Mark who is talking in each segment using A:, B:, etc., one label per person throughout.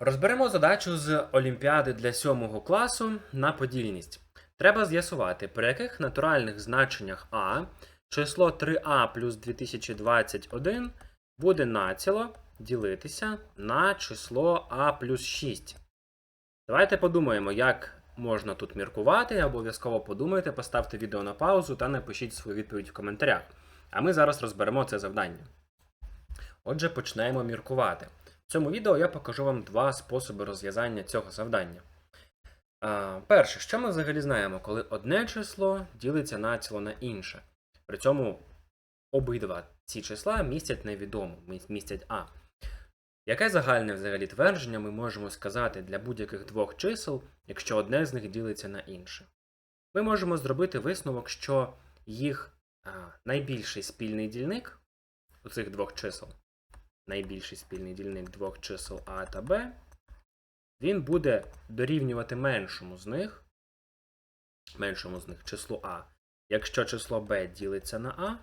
A: Розберемо задачу з Олімпіади для 7 класу на подільність. Треба з'ясувати, при яких натуральних значеннях А число 3а плюс 2021 буде націло ділитися на число А плюс 6. Давайте подумаємо, як можна тут міркувати. Обов'язково подумайте, поставте відео на паузу та напишіть свою відповідь в коментарях. А ми зараз розберемо це завдання. Отже, почнемо міркувати. В цьому відео я покажу вам два способи розв'язання цього завдання. Перше, що ми взагалі знаємо, коли одне число ділиться націло на інше. При цьому обидва ці числа містять невідому, містять А. Яке загальне взагалі твердження ми можемо сказати для будь-яких двох чисел, якщо одне з них ділиться на інше? Ми можемо зробити висновок, що їх а, найбільший спільний дільник у цих двох чисел найбільший спільний дільник двох чисел А та Б, він буде дорівнювати меншому з них, меншому з них числу А. Якщо число Б ділиться на А,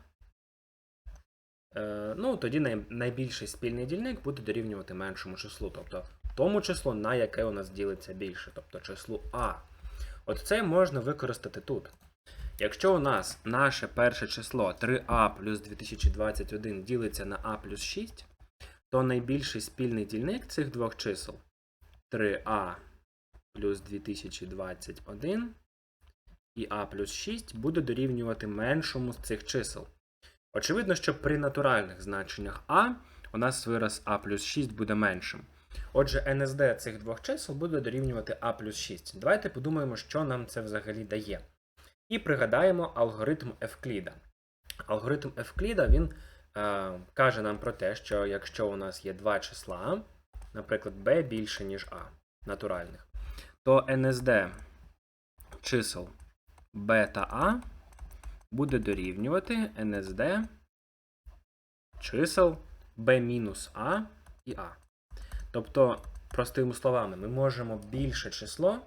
A: е, ну, тоді найбільший спільний дільник буде дорівнювати меншому числу, тобто тому числу, на яке у нас ділиться більше, тобто числу А. От це можна використати тут. Якщо у нас наше перше число 3а плюс 2021 ділиться на а плюс 6, то найбільший спільний дільник цих двох чисел 3а плюс 2021 і а плюс 6 буде дорівнювати меншому з цих чисел. Очевидно, що при натуральних значеннях а у нас вираз а плюс 6 буде меншим. Отже, НСД цих двох чисел буде дорівнювати а плюс 6. Давайте подумаємо, що нам це взагалі дає. І пригадаємо алгоритм Евкліда. Алгоритм Евкліда він каже нам про те, що якщо у нас є два числа, наприклад, b більше, ніж a натуральних, то NSD чисел b та a буде дорівнювати NSD чисел b мінус a і a. Тобто, простими словами, ми можемо більше число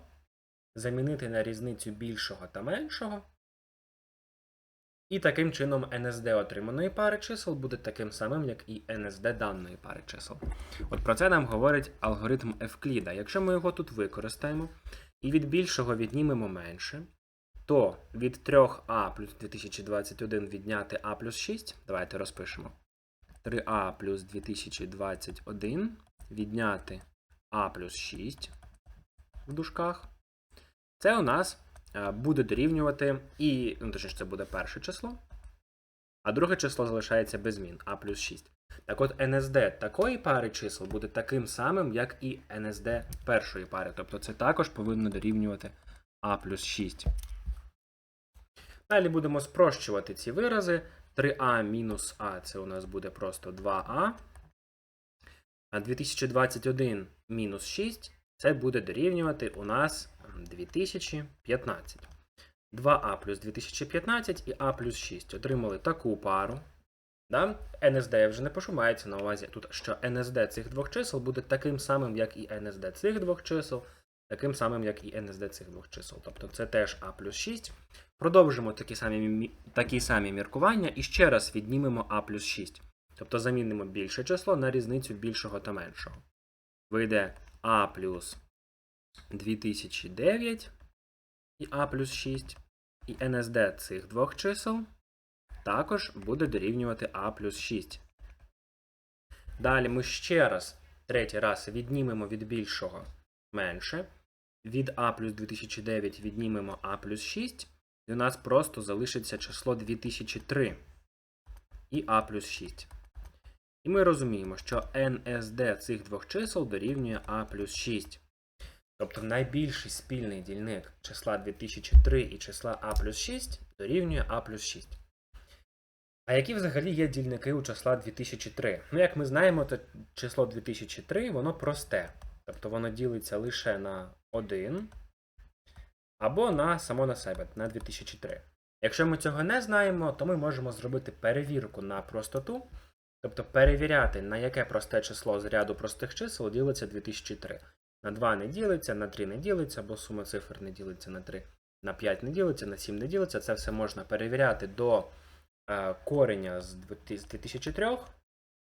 A: замінити на різницю більшого та меншого. І таким чином NSD отриманої пари чисел буде таким самим, як і NSD даної пари чисел. От про це нам говорить алгоритм Евкліда. Якщо ми його тут використаємо і від більшого віднімемо менше, то від 3а плюс 2021 відняти а плюс 6, давайте розпишемо. 3а плюс 2021 відняти а плюс 6 в дужках. Це у нас буде дорівнювати і, ну точніше, це буде перше число, а друге число залишається без змін, а плюс 6. Так от NSD такої пари чисел буде таким самим, як і NSD першої пари. Тобто це також повинно дорівнювати а плюс 6. Далі будемо спрощувати ці вирази. 3а мінус а це у нас буде просто 2а. А 2021 мінус 6 це буде дорівнювати у нас 2015. 2а плюс 2015 і а плюс 6 отримали таку пару. Да? NSD я вже не пишу, мається на увазі тут, що NSD цих двох чисел буде таким самим, як і NSD цих двох чисел, таким самим, як і NSD цих двох чисел. Тобто це теж а плюс 6. Продовжимо такі самі, такі самі міркування і ще раз віднімемо а плюс 6. Тобто замінимо більше число на різницю більшого та меншого. Вийде а плюс 2009 і А плюс 6, і NSD цих двох чисел також буде дорівнювати А плюс 6. Далі ми ще раз, третій раз, віднімемо від більшого менше. Від А плюс 2009 віднімемо А плюс 6, і у нас просто залишиться число 2003 і А плюс 6. І ми розуміємо, що NSD цих двох чисел дорівнює А плюс 6. Тобто найбільший спільний дільник числа 2003 і числа А плюс 6 дорівнює А плюс 6. А які взагалі є дільники у числа 2003? Ну, як ми знаємо, то число 2003 воно просте. Тобто воно ділиться лише на 1 або на само на себе, на 2003. Якщо ми цього не знаємо, то ми можемо зробити перевірку на простоту, тобто перевіряти, на яке просте число з ряду простих чисел ділиться 2003. На 2 не ділиться, на 3 не ділиться, бо сума цифр не ділиться на 3, на 5 не ділиться, на 7 не ділиться. Це все можна перевіряти до е, кореня з 2003.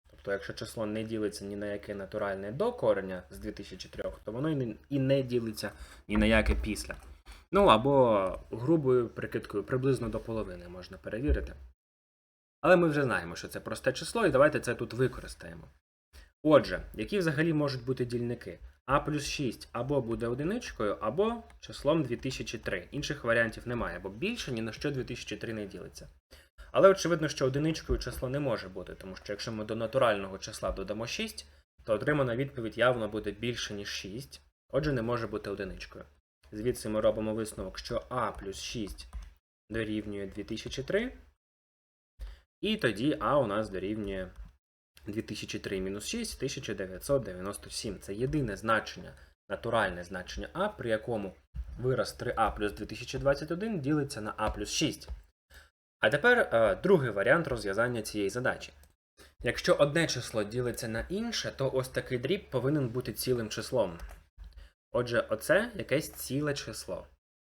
A: Тобто якщо число не ділиться ні на яке натуральне до кореня з 2003, то воно і не ділиться ні на яке після. Ну або грубою прикидкою приблизно до половини можна перевірити. Але ми вже знаємо, що це просте число, і давайте це тут використаємо. Отже, які взагалі можуть бути дільники? А плюс 6 або буде одиничкою, або числом 2003. Інших варіантів немає, бо більше ні на що 2003 не ділиться. Але очевидно, що одиничкою число не може бути, тому що якщо ми до натурального числа додамо 6, то отримана відповідь явно буде більше, ніж 6, отже, не може бути одиничкою. Звідси ми робимо висновок, що А плюс 6 дорівнює 2003, і тоді А у нас дорівнює 2003 мінус 6 1997. Це єдине значення, натуральне значення А, при якому вираз 3А плюс 2021 ділиться на А плюс 6. А тепер е, другий варіант розв'язання цієї задачі. Якщо одне число ділиться на інше, то ось такий дріб повинен бути цілим числом. Отже, оце якесь ціле число.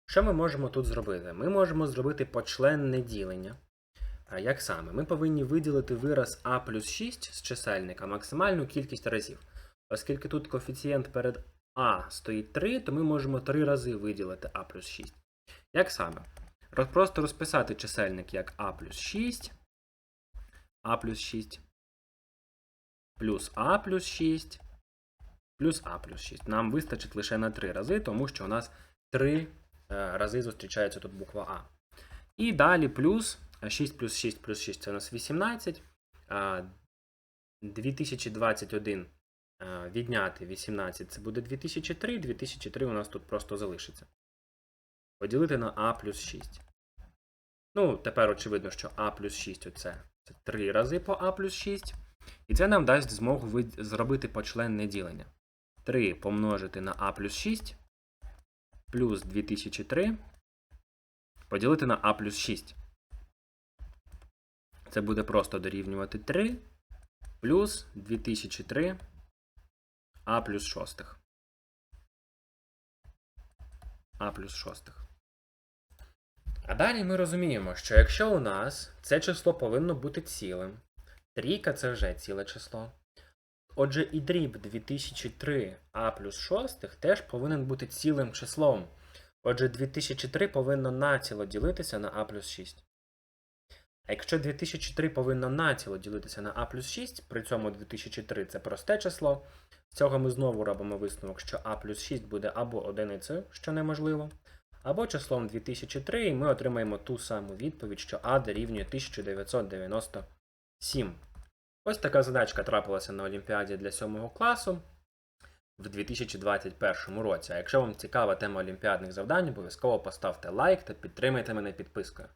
A: Що ми можемо тут зробити? Ми можемо зробити почленне ділення. Як саме? Ми повинні виділити вираз А плюс 6 з чисельника максимальну кількість разів. Оскільки тут коефіцієнт перед А стоїть 3, то ми можемо 3 рази виділити А плюс 6. Як саме? Просто розписати чисельник як А плюс 6, А плюс 6, плюс А плюс 6, плюс А плюс 6. Нам вистачить лише на 3 рази, тому що у нас 3 рази зустрічається тут буква А. І далі плюс 6 плюс 6 плюс 6 це у нас 18. 2021 відняти 18 це буде 2003. 2003 у нас тут просто залишиться. Поділити на А плюс 6. Ну, тепер очевидно, що А плюс 6 оце це 3 рази по А плюс 6. І це нам дасть змогу зробити почленне ділення. 3 помножити на А плюс 6 плюс 2003 поділити на А плюс 6. Це буде просто дорівнювати 3 плюс 2003 А плюс 6. А плюс 6. А далі ми розуміємо, що якщо у нас це число повинно бути цілим, трійка це вже ціле число. Отже, і дріб 2003 А плюс 6 теж повинен бути цілим числом. Отже, 2003 повинно націло ділитися на А плюс 6. А якщо 2003 повинно націло ділитися на А плюс 6, при цьому 2003 це просте число, з цього ми знову робимо висновок, що А плюс 6 буде або одиницею, що неможливо, або числом 2003, і ми отримаємо ту саму відповідь, що А дорівнює 1997. Ось така задачка трапилася на Олімпіаді для 7 класу в 2021 році. А якщо вам цікава тема олімпіадних завдань, обов'язково поставте лайк та підтримайте мене підпискою.